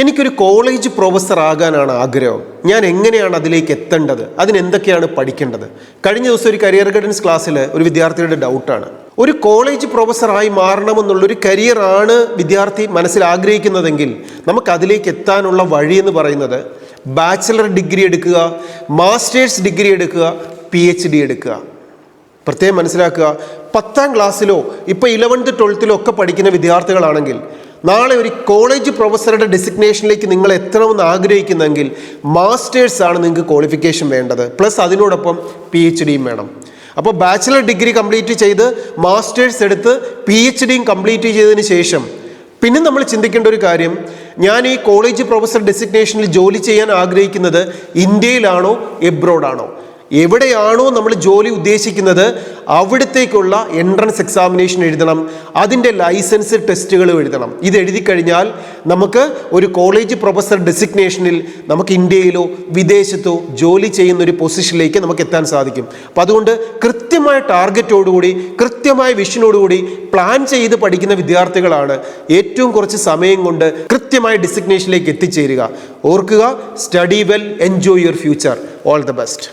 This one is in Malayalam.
എനിക്കൊരു കോളേജ് പ്രൊഫസർ ആകാനാണ് ആഗ്രഹം. ഞാൻ എങ്ങനെയാണ് അതിലേക്ക് എത്തേണ്ടത്? അതിനെന്തൊക്കെയാണ് പഠിക്കേണ്ടത്? കഴിഞ്ഞ ദിവസം ഒരു കരിയർ ഗൈഡൻസ് ക്ലാസ്സിൽ ഒരു വിദ്യാർത്ഥിയുടെ ഡൗട്ടാണ് ഒരു കോളേജ് പ്രൊഫസറായി മാറണമെന്നുള്ളൊരു കരിയറാണ് വിദ്യാർത്ഥി മനസ്സിൽ ആഗ്രഹിക്കുന്നതെങ്കിൽ നമുക്ക് അതിലേക്ക് എത്താനുള്ള വഴി എന്ന് പറയുന്നത് ബാച്ചിലർ ഡിഗ്രി എടുക്കുക മാസ്റ്റേഴ്സ് ഡിഗ്രി എടുക്കുക പി എച്ച് ഡി എടുക്കുക. പ്രത്യേകം മനസ്സിലാക്കുക. പത്താം ക്ലാസ്സിലോ ഇപ്പോൾ ഇലവൻത്ത് ട്വൽത്തിലോ ഒക്കെ പഠിക്കുന്ന വിദ്യാർത്ഥികളാണെങ്കിൽ നാളെ ഒരു കോളേജ് പ്രൊഫസറുടെ ഡെസിഗ്നേഷനിലേക്ക് നിങ്ങൾ എത്തണമെന്ന് ആഗ്രഹിക്കുന്നെങ്കിൽ മാസ്റ്റേഴ്സ് ആണ് നിങ്ങൾക്ക് ക്വാളിഫിക്കേഷൻ വേണ്ടത്. പ്ലസ് അതിനോടൊപ്പം പി എച്ച് ഡിയും വേണം. അപ്പോൾ ബാച്ചിലർ ഡിഗ്രി കംപ്ലീറ്റ് ചെയ്ത് മാസ്റ്റേഴ്സ് എടുത്ത് പി എച്ച് ഡിയും കംപ്ലീറ്റ് ചെയ്തതിന് ശേഷം പിന്നെ നമ്മൾ ചിന്തിക്കേണ്ട ഒരു കാര്യം ഞാൻ ഈ കോളേജ് പ്രൊഫസർ ഡെസിഗ്നേഷനിൽ ജോലി ചെയ്യാൻ ആഗ്രഹിക്കുന്നത് ഇന്ത്യയിലാണോ എബ്രോഡാണോ എവിടെയാണോ നമ്മൾ ജോലി ഉദ്ദേശിക്കുന്നത് അവിടത്തേക്കുള്ള എൻട്രൻസ് എക്സാമിനേഷൻ എഴുതണം. അതിന്റെ ലൈസൻസ് ടെസ്റ്റുകൾ എഴുതണം. ഇത് എഴുതി കഴിഞ്ഞാൽ നമുക്ക് ഒരു കോളേജ് പ്രൊഫസർ ഡെസിഗ്നേഷനിൽ നമുക്ക് ഇന്ത്യയിലോ വിദേശത്തോ ജോലി ചെയ്യുന്ന ഒരു പൊസിഷനിലേക്ക് നമുക്ക് എത്താൻ സാധിക്കും. അപ്പം അതുകൊണ്ട് കൃത്യമായ ടാർഗറ്റോടുകൂടി കൃത്യമായ വിഷനോടുകൂടി പ്ലാൻ ചെയ്ത് പഠിക്കുന്ന വിദ്യാർത്ഥികളാണ് ഏറ്റവും കുറച്ച് സമയം കൊണ്ട് കൃത്യമായ ഡെസിഗ്നേഷനിലേക്ക് എത്തിച്ചേരുക. ഓർക്കുക study well enjoy your future all the best